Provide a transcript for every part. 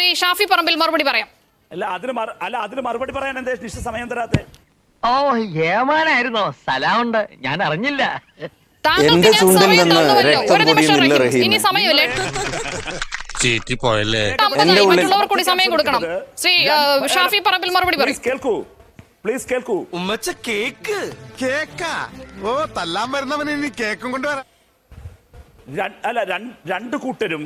ശ്രീ ഷാഫി പറമ്പിൽ മറുപടി പറയാം. അല്ല അതിന് അല്ല അതിന് മറുപടി പറയാൻ എന്തേ നിശ്ച സമയം തരാത്തെ? ഓ ഏമാനായിരുന്നോ? സ്ഥലമുണ്ട് ഞാൻ അറിഞ്ഞില്ല. എന്റെ ചുണ്ടിൽ നിന്ന്. രക്തം പൊടിയുന്നില്ല, റഹീം. ഉള്ളിൽ- കൂടി സമയം കൊടുക്കണം. ശ്രീ ആ, ഷാഫി പറമ്പിൽ മറുപടി പറയും. കേൾക്കൂ. പ്ലീസ് കേൾക്കൂ. ഉമ്മച്ച കേക്ക്. കേക്കാ. ഓ തല്ലാൻ വരുന്നവൻ ഇനി കേക്കും കൊണ്ടുവരാ അല്ല രണ്ട് കൂട്ടരും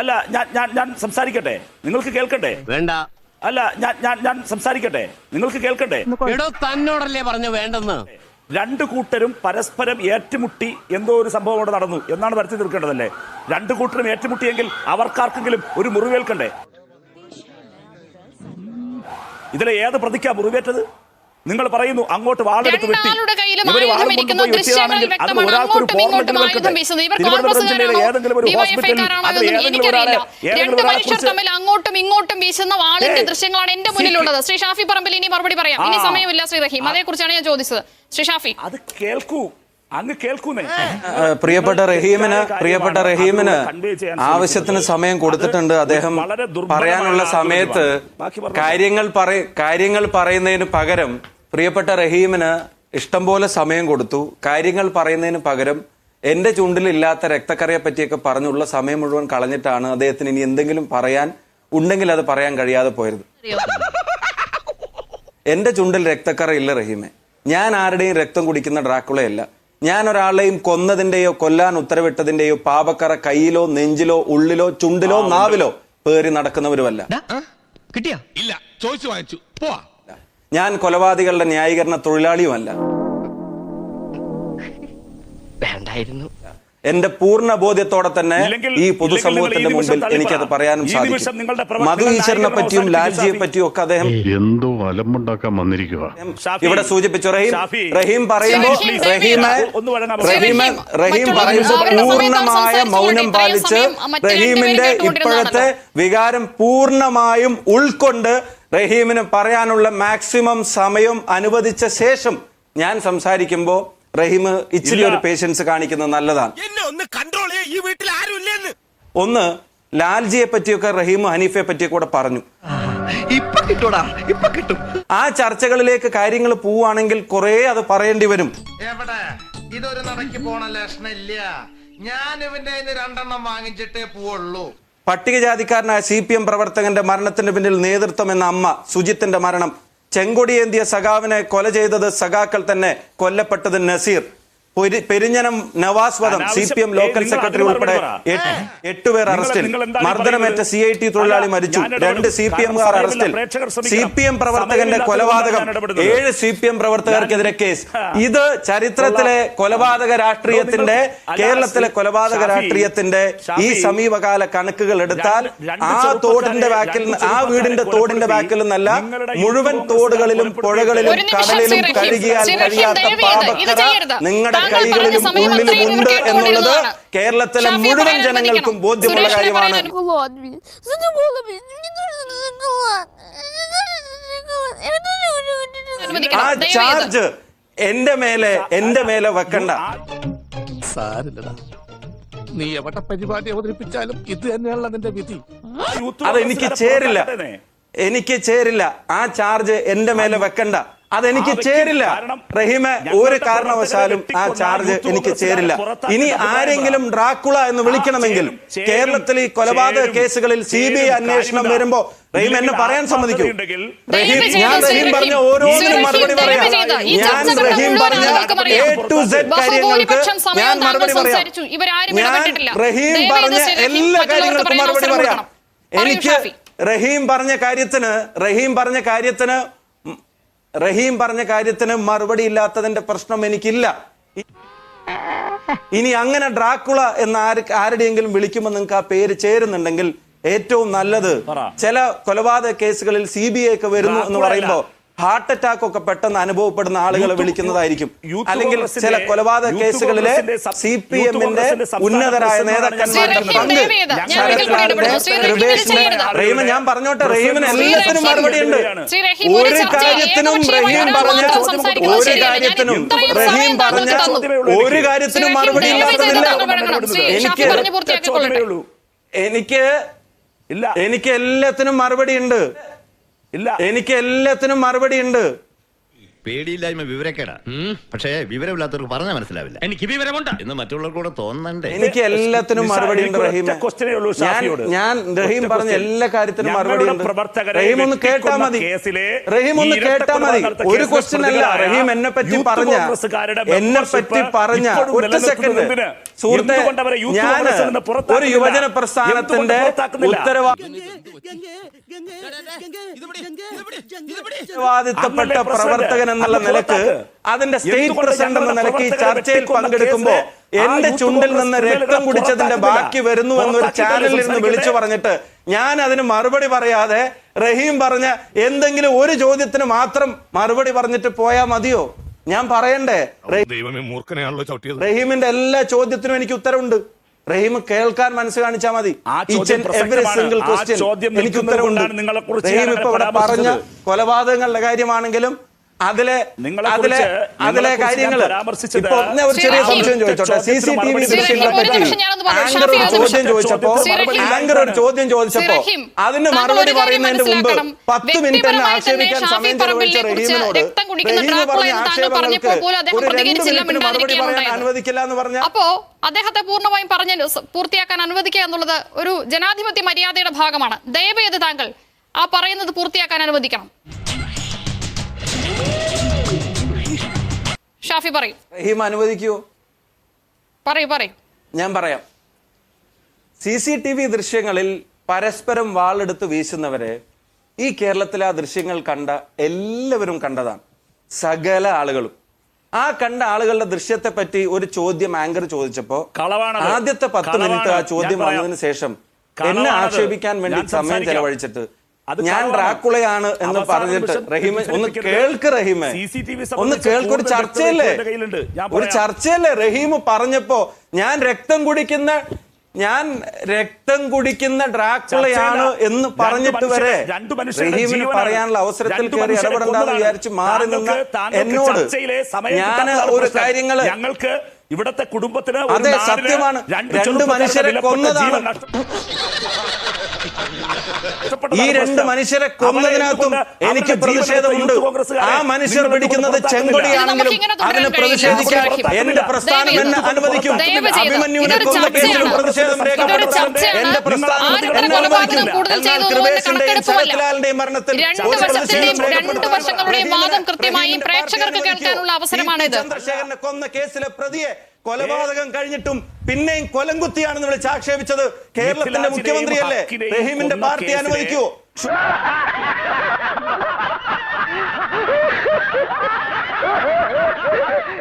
അല്ല ഞാൻ ഞാൻ ഞാൻ സംസാരിക്കട്ടെ? നിങ്ങൾക്ക് കേൾക്കട്ടെ? വേണ്ട. അല്ല ഞാൻ ഞാൻ ഞാൻ സംസാരിക്കട്ടെ? നിങ്ങൾക്ക് കേൾക്കട്ടെ? എടോ തന്നോടല്ലേ പറഞ്ഞു വേണ്ടെന്ന്. രണ്ട് കൂട്ടരും പരസ്പരം ഏറ്റുമുട്ടി എന്തോ ഒരു സംഭവം അവിടെ നടന്നു. എന്നാണ് വരുത്തി തീർക്കേണ്ടതല്ലേ? രണ്ട് കൂട്ടരും ഏറ്റുമുട്ടിയെങ്കിൽ അവർക്കാർക്കെങ്കിലും ഒരു മുറിവേൽക്കണ്ടേ? ഇതിലെ ഏത് പ്രതിക്കാ മുറിവേറ്റത്? നിങ്ങൾ പറയുന്നു അങ്ങോട്ട് വാളെടുത്ത് വെട്ടി. ആയുധം ഇരിക്കുന്ന ദൃശ്യങ്ങളിൽ വ്യക്തമാണ്. അങ്ങോട്ടും ഇങ്ങോട്ടും ആയുധം വീശുന്നത്. ഇവർ തിരുവനന്തപുരം ജില്ലയിലെ കോൺഗ്രസ്സുകാരാണോ ഒരു ഹോസ്പിറ്റലിൽ ഡിവൈഎഫ്ഐക്കാരാണോ എന്നൊന്നും എനിക്കറിയില്ല. രണ്ട് മനുഷ്യർ തമ്മിൽ അങ്ങോട്ടും ഇങ്ങോട്ടും വീശുന്ന വാളിന്റെ ദൃശ്യങ്ങളാണ് എന്റെ മുന്നിലുള്ളത്. ശ്രീ ഷാഫി പറമ്പിൽ ഇനി മറുപടി പറയാം. ഇനി സമയമില്ല ശ്രീ റഹീം. അതേക്കുറിച്ചാണ് ഞാൻ ചോദിച്ചത്. ശ്രീ ഷാഫി. അത് കേൾക്കൂ. അങ്ങ് കേൾക്കൂന്നേ. പ്രിയപ്പെട്ട റഹീമിന് പ്രിയപ്പെട്ട റഹീമിന് ആവശ്യത്തിന് സമയം കൊടുത്തിട്ടുണ്ട്. അദ്ദേഹം പറയാനുള്ള സമയത്ത് കാര്യങ്ങൾ കാര്യങ്ങൾ പറയുന്നതിന് പകരം പ്രിയപ്പെട്ട റഹീമിന് ഇഷ്ടം പോലെ സമയം കൊടുത്തു. കാര്യങ്ങൾ പറയുന്നതിന് പകരം എന്റെ ചുണ്ടിലില്ലാത്ത രക്തക്കറിയെ പറ്റിയൊക്കെ പറഞ്ഞുള്ള സമയം മുഴുവൻ കളഞ്ഞിട്ടാണ് അദ്ദേഹത്തിന് ഇനി എന്തെങ്കിലും പറയാൻ ഉണ്ടെങ്കിൽ അത് പറയാൻ കഴിയാതെ പോയത്. എന്റെ ചുണ്ടിൽ രക്തക്കറ ഇല്ല റഹീമെ. ഞാൻ ആരുടെയും രക്തം കുടിക്കുന്ന ഡ്രാക്കുളയല്ല. ഞാൻ ഒരാളെയും കൊന്നതിന്റെയോ കൊല്ലാൻ ഉത്തരവിട്ടതിന്റെയോ പാപക്കറ കയ്യിലോ നെഞ്ചിലോ ഉള്ളിലോ ചുണ്ടിലോ നാവിലോ പേറി നടക്കുന്നവരുമല്ല. കിട്ടിയാ? ഇല്ല ചോദിച്ചു വാങ്ങിച്ചു. പോവാ. ഞാൻ കൊലപാതകളുടെ ന്യായീകരണ തൊഴിലാളിയുമല്ല. വേണ്ടായിരുന്നു. എന്റെ പൂർണ ബോധ്യത്തോടെ തന്നെ ഈ പൊതുസമൂഹത്തിന്റെ മുമ്പിൽ എനിക്കത് പറ. പറയാനും സാധിക്കും. മധു ഈശ്വരനെ പറ്റിയും ലാൽജിയെ പറ്റിയും ഒക്കെ അദ്ദേഹം എന്തോ അലമ്പുണ്ടാക്കാൻ വന്നിരിക്കുക ഇവിടെ സൂചിപ്പിച്ചു റഹീം റഹീം പറയുമ്പോൾ റഹീമെ? റഹീമെ റഹീം പറയുമ്പോൾ പൂർണമായ മൗനം പാലിച്ച് റഹീമിന്റെ ഇപ്പോഴത്തെ വികാരം പൂർണമായും ഉൾക്കൊണ്ട് റഹീമിന് പറയാനുള്ള മാക്സിമം സമയം അനുവദിച്ച ശേഷം ഞാൻ സംസാരിക്കുമ്പോൾ റഹീം ഇച്ചിരി ഒരു പേഷ്യൻസ് കാണിക്കുന്നത് നല്ലതാണ്. ഒന്ന് കൺട്രോൾ ഈ വീട്ടിൽ ആരും ഇല്ലെന്ന്. ഒന്ന് ലാൽജിയെ പറ്റിയൊക്കെ റഹീം ഹനീഫയെ പറ്റിയൊക്കെ കൂടെ പറഞ്ഞു. ഇപ്പൊ കിട്ടൂടാ. ഇപ്പൊ കിട്ടും. ആ ചർച്ചകളിലേക്ക് കാര്യങ്ങൾ പോവുകയാണെങ്കിൽ കുറെ അത് പറയേണ്ടി വരും. എവിടെ? ഇതൊരു നടക്കി പോണ ലക്ഷണില്ല. ഞാൻ ഇവന്റെ രണ്ടെണ്ണം വാങ്ങിച്ചിട്ടേ പോവുള്ളൂ. പട്ടികജാതിക്കാരനായ സി പി എം പ്രവർത്തകന്റെ മരണത്തിന് പിന്നിൽ നേതൃത്വം എന്ന അമ്മ സുജിത്തിന്റെ മരണം. ചെങ്കൊടിയേന്തിയ സഖാവിനെ കൊല ചെയ്തത് സഖാക്കൾ തന്നെ കൊല്ലപ്പെട്ടത് നസീർ. പെരിഞ്ഞനം നവാസ് വധം C P M local secretary ഉൾപ്പെടെ എട്ടുപേർ അറസ്റ്റിൽ. മർദ്ദനമേറ്റ സി ഐ ടി തൊഴിലാളി മരിച്ചു. രണ്ട് സി പി എംകാർ അറസ്റ്റിൽ. സി പി എം പ്രവർത്തകന്റെ കൊലപാതകം. ഏഴ് സി പി എം പ്രവർത്തകർക്കെതിരെ കേസ്. ഇത് ചരിത്രത്തിലെ കൊലപാതക രാഷ്ട്രീയത്തിന്റെ കേരളത്തിലെ കൊലപാതക രാഷ്ട്രീയത്തിന്റെ ഈ സമീപകാല കണക്കുകൾ എടുത്താൽ ആ തോടിന്റെ ബാക്കിൽ ആ വീടിന്റെ തോടിന്റെ ബാക്കിൽ നിന്നല്ല മുഴുവൻ തോടുകളിലും പുഴകളിലും കടലിലും കഴുകിയാൽ കഴിയാത്ത പാപക്കഥ ഇത് ചെയ്യരുത്. നിങ്ങളുടെ കൈകളിലും ഉള്ളിലും ഉണ്ട് എന്നുള്ളത് കേരളത്തിലെ മുഴുവൻ ജനങ്ങൾക്കും ബോധ്യമുള്ള കാര്യമാണ്. ആ ചാർജ് എന്റെ മേലെ എന്റെ മേലെ വെക്കണ്ട. സാരില്ലടാ നീ എവിടെ പരിപാടി അവതരിപ്പിച്ചാലും ഇത് തന്നെയാണല്ലോ നിന്റെ വിധി. അതെനിക്ക് ചേരില്ല. എനിക്ക് ചേരില്ല. ആ ചാർജ് എന്റെ മേലെ വെക്കണ്ട. അതെനിക്ക് ചേരില്ല. റഹീമ ഒരു കാരണവശാലും ആ ചാർജ് എനിക്ക് ചേരില്ല. ഇനി ആരെങ്കിലും. ഡ്രാക്കുള എന്ന് വിളിക്കണമെങ്കിൽ കേരളത്തിൽ ഈ കൊലപാതക കേസുകളിൽ സി ബി ഐ അന്വേഷണം വരുമ്പോ റഹീം എന്നെ പറയാൻ സമ്മതിക്കൂ. റഹീം ഞാൻ റഹീം പറഞ്ഞ ഓരോന്നിനും മറുപടി പറയാം. ഞാൻ റഹീം പറഞ്ഞ എ ടു സെഡ് കാര്യങ്ങൾക്ക് ഞാൻ മറുപടി പറയാം. ഞാൻ റഹീം പറഞ്ഞ എല്ലാ കാര്യങ്ങൾക്കും മറുപടി പറയാം. എനിക്ക്. റഹീം പറഞ്ഞ കാര്യത്തിന് റഹീം പറഞ്ഞ കാര്യത്തിന് റഹീം പറഞ്ഞ കാര്യത്തിന് മറുപടി ഇല്ലാത്തതിന്റെ പ്രശ്നം എനിക്കില്ല. ഇനി അങ്ങനെ ഡ്രാക്കുള എന്ന് ആര് ആരുടെയെങ്കിലും വിളിക്കുമ്പോൾ നിങ്ങൾക്ക് ആ പേര് ചേരുന്നുണ്ടെങ്കിൽ ഏറ്റവും നല്ലത് ചില കൊലപാതക കേസുകളിൽ സി ബി ഐ ഒക്കെ വരുന്നു എന്ന് പറയുമ്പോ പറയുമ്പോൾ ഹാർട്ട് അറ്റാക്ക് ഒക്കെ പെട്ടെന്ന് അനുഭവപ്പെടുന്ന ആളുകളെ വിളിക്കുന്നതായിരിക്കും. അല്ലെങ്കിൽ ചില കൊലപാതക കേസുകളിലെ സി പി എമ്മിന്റെ ഉന്നതരായ നേതാക്കന്മാരുടെ പങ്ക്. റഹീമ ഞാൻ പറഞ്ഞോട്ടെ റഹീമിന് എല്ലാത്തിനും മറുപടി ഉണ്ട് ഒരു കാര്യത്തിനും റഹീം പറഞ്ഞ ഒരു കാര്യത്തിനും റഹീം പറഞ്ഞ തന്നു. ഒരു കാര്യത്തിനും മറുപടി ഇല്ലാത്തതില്ല എനിക്ക് എനിക്ക് ഇല്ല. എനിക്ക് എല്ലാത്തിനും മറുപടി ഉണ്ട്. ഇല്ല. എനിക്ക് എല്ലാത്തിനും മറുപടി ഉണ്ട്. പേടിയില്ലായ്മ വിവരക്കേടാ പക്ഷേ വിവരമില്ലാത്തവർക്ക് പറഞ്ഞാൽ മനസ്സിലാവില്ല എനിക്ക് വിവരമുണ്ട് എന്ന് മറ്റുള്ളവർക്കൂടെ തോന്നണ്ടേ എനിക്ക് എല്ലാത്തിനും മറുപടി ഉണ്ട് റഹീം ഞാൻ ഞാൻ റഹീം പറഞ്ഞ എല്ലാ കാര്യത്തിനും മറുപടി ഉണ്ട് പ്രവർത്തകരെ റഹീം ഒന്ന് കേട്ടാ മതി റഹീം ഒന്ന് കേട്ടാ മതി ഒരു ക്വസ്റ്റ്യൻ അല്ല റഹീം എന്നെ പറ്റി പറഞ്ഞ എന്നെ പറ്റി പറഞ്ഞ ഒറ്റ സെക്കൻഡ് സുഹൃത്തെ ഞാൻ ഒരു? യുവജന പ്രസ്ഥാനത്തിന്റെ ഉത്തരവാദിത്തപ്പെട്ട പ്രവർത്തകൻ എന്നുള്ള നിലയ്ക്ക് അതിന്റെ സ്റ്റേറ്റ് പ്രസിഡന്റ് എന്ന നിലയ്ക്ക് ഈ ചർച്ചയിൽ പങ്കെടുക്കുമ്പോ എന്റെ ചുണ്ടിൽ നിന്ന് രക്തം കുടിച്ചതിന്റെ ബാക്കി വരുന്നു എന്നൊരു ചാനലിൽ നിന്ന് വിളിച്ചു പറഞ്ഞിട്ട് ഞാൻ അതിന് മറുപടി പറയാതെ റഹീം പറഞ്ഞ എന്തെങ്കിലും ഒരു ചോദ്യത്തിന് മാത്രം മറുപടി പറഞ്ഞിട്ട് പോയാ മതിയോ? ഞാൻ പറയണ്ടേ? റഹീമിന്റെ എല്ലാ ചോദ്യത്തിനും എനിക്ക് ഉത്തരവുണ്ട്. റഹീം കേൾക്കാൻ മനസ്സ് കാണിച്ചാൽ മതി. ആ സിംഗിൾ ചോദ്യം എനിക്ക് ഉത്തരവുണ്ട്. നിങ്ങളെക്കുറിച്ച് റഹീം ഇപ്പൊ ഇവിടെ പറഞ്ഞ. കൊലപാതകങ്ങളുടെ കാര്യമാണെങ്കിലും അതിലെ അതിലെ അതിലെ കാര്യങ്ങൾ ഇപ്പൊ ഒരു ചെറിയ സംശയം ചോദിച്ചോട്ടെ? സി സി ടി വി ദൃശ്യങ്ങളെ പറ്റി. ആങ്കർ ഒരു ചോദ്യം. ചോദിച്ചപ്പോ ആങ്കർ ഒരു ചോദ്യം ചോദിച്ചപ്പോ അതിന് മറുപടി പറയുന്നതിന് മുമ്പ് പത്ത് മിനിറ്റ് തന്നെ ആക്ഷേപിക്കാൻ സമയം ചെലവഴിച്ച റഹീമിനോട് റഹീം പറഞ്ഞ ആക്ഷേപങ്ങൾക്ക് അദ്ദേഹം ഒരു രണ്ട് പ്രതികരിച്ചില്ല, മിനിറ്റിന് മറുപടി പറയാൻ അനുവദിക്കില്ല എന്ന് പറഞ്ഞ അപ്പോ അദ്ദേഹത്തെ പൂർണമായും പറഞ്ഞ പൂർത്തിയാക്കാൻ അനുവദിക്കുക എന്നുള്ളത് ഒരു ജനാധിപത്യ മര്യാദയുടെ ഭാഗമാണ്. ദയവേത് താങ്കൾ ആ പറയുന്നത് പൂർത്തിയാക്കാൻ അനുവദിക്കണം. ഷാഫി പറയും. റഹീം അനുവദിക്കൂ. പറയൂ പറയൂ. ഞാൻ പറയാം. സി സി ടി വി ദൃശ്യങ്ങളിൽ പരസ്പരം വാളെടുത്ത് വീശുന്നവരെ ഈ കേരളത്തിലെ ആ ദൃശ്യങ്ങൾ കണ്ട എല്ലാവരും കണ്ടതാണ്. സകല ആളുകളും. ആ കണ്ട ആളുകളുടെ ദൃശ്യത്തെ പറ്റി ഒരു ചോദ്യം ആങ്കർ ചോദിച്ചപ്പോ. ആദ്യത്തെ പത്ത് മിനിറ്റ് ആ ചോദ്യം വന്നതിന് ശേഷം. എന്നെ ആക്ഷേപിക്കാൻ വേണ്ടി സമയം. ചെലവഴിച്ചിട്ട് ഞാൻ ഡ്രാക്കുളയാണ് എന്ന് പറഞ്ഞിട്ട് റഹീമ റഹീമെ ഒന്ന്. കേൾക്ക് റഹീമെ. ഒന്ന് കേൾക്ക് ഒരു ചർച്ചയല്ലേ. ഒരു ചർച്ചയല്ലേ? റഹീം പറഞ്ഞപ്പോ ഞാൻ രക്തം കുടിക്കുന്ന ഞാൻ രക്തം കുടിക്കുന്ന ഡ്രാക്കുളയാണ് എന്ന് പറഞ്ഞിട്ട് വരെ റഹീമിന്. പറയാനുള്ള അവസരത്തിൽ കയറി ഇടപെടണ്ടെന്ന് വിചാരിച്ച് മാറി നിന്ന് എന്നോട് ഞാൻ ഒരു. കാര്യങ്ങൾ ഞങ്ങൾക്ക് ഇവിടത്തെ കുടുംബത്തിന് അതെ സത്യമാണ്. രണ്ട് മനുഷ്യരെ കൊന്നതാണ്. ഈ രണ്ട് മനുഷ്യരെ കൊന്നതിനകത്തും എനിക്ക് പ്രതിഷേധമുണ്ട്. ആ മനുഷ്യർ പിടിക്കുന്നത് ചെങ്കൊടിയാണെങ്കിലും അതിന് പ്രതിഷേധിക്കാൻ എന്റെ പ്രസ്ഥാനം എന്നെ അനുവദിക്കും. അഭിമന്യുവിനെ കൊന്ന കേസിൽ പ്രതിഷേധം രേഖപ്പെടുത്താൻ എന്റെ പ്രസ്ഥാനം എന്നെ അനുവദിക്കും എന്നാൽ കൃപേഷിന്റെയും ശരത്ലാലിന്റെയും മരണത്തിൽ രണ്ട് ഒരു പ്രതിഷേധം രേഖപ്പെടുത്താൻ വാദം കൃത്യമായി പ്രേക്ഷകർക്ക് കേൾക്കാനുള്ള? അവസരമാണിത്. ചന്ദ്രശേഖരനെ കൊന്ന കേസിലെ പ്രതിയെ കൊലപാതകം കഴിഞ്ഞിട്ടും പിന്നെയും കൊലംകുത്തിയാണെന്ന് വിളിച്ച് ആക്ഷേപിച്ചത് കേരളത്തിന്റെ മുഖ്യമന്ത്രിയല്ലേ? റഹീമിന്റെ പാർട്ടി അനുവദിക്കുവോ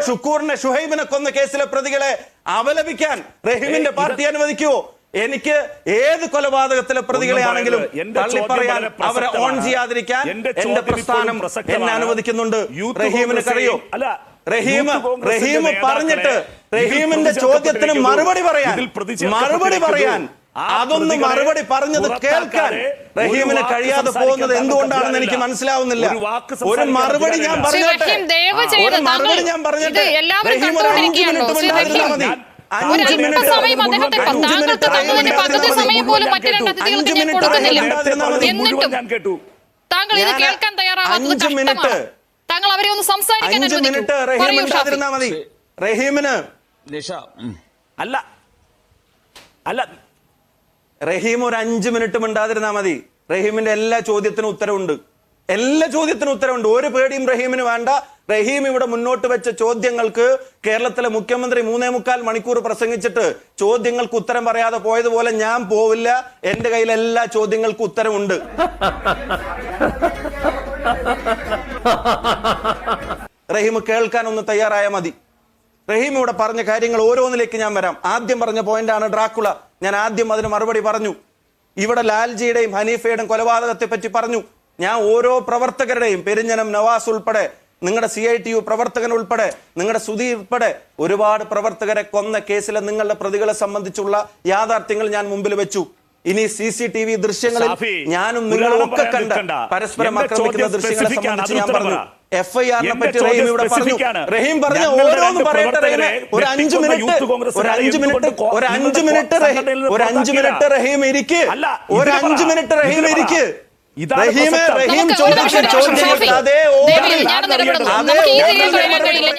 ഷുക്കൂറിനെ ഷുഹൈബിനെ കൊന്ന കേസിലെ പ്രതികളെ അവലപിക്കാൻ റഹീമിന്റെ പാർട്ടി അനുവദിക്കുവോ എനിക്ക് ഏത് കൊലപാതകത്തിലെ പ്രതികളെയാണെങ്കിലും പറയാൻ അവരെ ഓൺ. ചെയ്യാതിരിക്കാൻ എന്റെ പ്രസ്ഥാനം. എന്നെ അനുവദിക്കുന്നുണ്ട്. റഹീമിന് കഴിയോ. റഹീം യൂത്ത് റഹീം പറഞ്ഞിട്ട് റഹീമിന്റെ ചോദ്യത്തിന് മറുപടി പറയാൻ മറുപടി പറയാൻ. അതൊന്നും മറുപടി പറഞ്ഞത് കേൾക്കാൻ റഹീമിന് കഴിയാതെ പോകുന്നത് എന്തുകൊണ്ടാണെന്ന് എനിക്ക് മനസ്സിലാവുന്നില്ല. ഒരു വാക്ക് ഒരു മറുപടി ഞാൻ. പറഞ്ഞോട്ടെ ഒരു മറുപടി ഞാൻ പറഞ്ഞിട്ട് റഹീം ഒരു അഞ്ച് മിനിറ്റ് മിണ്ടാതിരുന്നാ മതി. മിനിറ്റ് അഞ്ച് മിനിറ്റ് അഞ്ച് മിനിറ്റ് മതി. ഞാൻ കേട്ടു? താങ്കൾ ഇത് കേൾക്കാൻ തയ്യാറാവാത്തത് അഞ്ച് മിനിറ്റ് താങ്കൾ അവരെ ഒന്ന് സംസാരിക്കാൻ അനുവദിക്കൂ. മിനിറ്റ് റഹീമിന് അല്ല. അല്ല. റഹീം ഒരു അഞ്ചു മിനിറ്റ് മിണ്ടാതിരുന്നാ മതി. റഹീമിന്റെ എല്ലാ ചോദ്യത്തിനും ഉത്തരവുണ്ട്. എല്ലാ ചോദ്യത്തിനും ഉത്തരവുണ്ട്. ഒരു പേടിയും റഹീമിന് വേണ്ട. റഹീം ഇവിടെ മുന്നോട്ട് വെച്ച ചോദ്യങ്ങൾക്ക് കേരളത്തിലെ മുഖ്യമന്ത്രി മൂന്നേ മുക്കാൽ മണിക്കൂർ പ്രസംഗിച്ചിട്ട് ചോദ്യങ്ങൾക്ക് ഉത്തരം പറയാതെ പോയതുപോലെ ഞാൻ പോവില്ല. എന്റെ കയ്യിൽ എല്ലാ ചോദ്യങ്ങൾക്കും ഉത്തരവുണ്ട്. റഹീം കേൾക്കാൻ ഒന്ന് തയ്യാറായ മതി. റഹീം ഇവിടെ പറഞ്ഞ കാര്യങ്ങൾ ഓരോന്നിലേക്ക് ഞാൻ വരാം. ആദ്യം പറഞ്ഞ പോയിന്റാണ് ഡ്രാക്കുള. ഞാൻ ആദ്യം അതിന് മറുപടി പറഞ്ഞു. ഇവിടെ ലാൽജിയുടെയും ഹനീഫയുടെയും കൊലപാതകത്തെ പറ്റി പറഞ്ഞു. ഞാൻ ഓരോ പ്രവർത്തകരുടെയും പെരിഞ്ഞനം നവാസ് ഉൾപ്പെടെ നിങ്ങളുടെ സി ഐ ടി യു പ്രവർത്തകൻ ഉൾപ്പെടെ നിങ്ങളുടെ സുധി ഉൾപ്പെടെ ഒരുപാട് പ്രവർത്തകരെ കൊന്ന കേസിലെ നിങ്ങളുടെ പ്രതികളെ സംബന്ധിച്ചുള്ള യാഥാർത്ഥ്യങ്ങൾ ഞാൻ മുമ്പിൽ വെച്ചു. ഇനി സി സി ടി വി ദൃശ്യങ്ങളിൽ ഞാനും നിങ്ങളും ഒക്കെ കണ്ട. പരസ്പരം ആക്രമിക്കുന്ന ദൃശ്യങ്ങളെ സംബന്ധിച്ച് ഞാൻ പറഞ്ഞു. എഫ് ഐ ആറിനെ പറ്റി ചോദ്യം റഹീം ഇവിടെ പറഞ്ഞു. റഹീം പറഞ്ഞ ഓരോന്ന് പറയട്ടെ റഹീമെ ഒരു അഞ്ചു മിനിറ്റ് ഒരു അഞ്ചു മിനിറ്റ് ഒരു അഞ്ചു മിനിറ്റ് ഒരു അഞ്ചു മിനിറ്റ്? റഹീം ഇരിക്ക് ഒരു അഞ്ചു മിനിറ്റ് റഹീം. ഇരിക്ക് റഹീമെ റഹീം ചോദിച്ച ചോദ്യങ്ങൾക്ക് അതേ ഓർഡറിൽ. അതേ ഓർഡറിൽ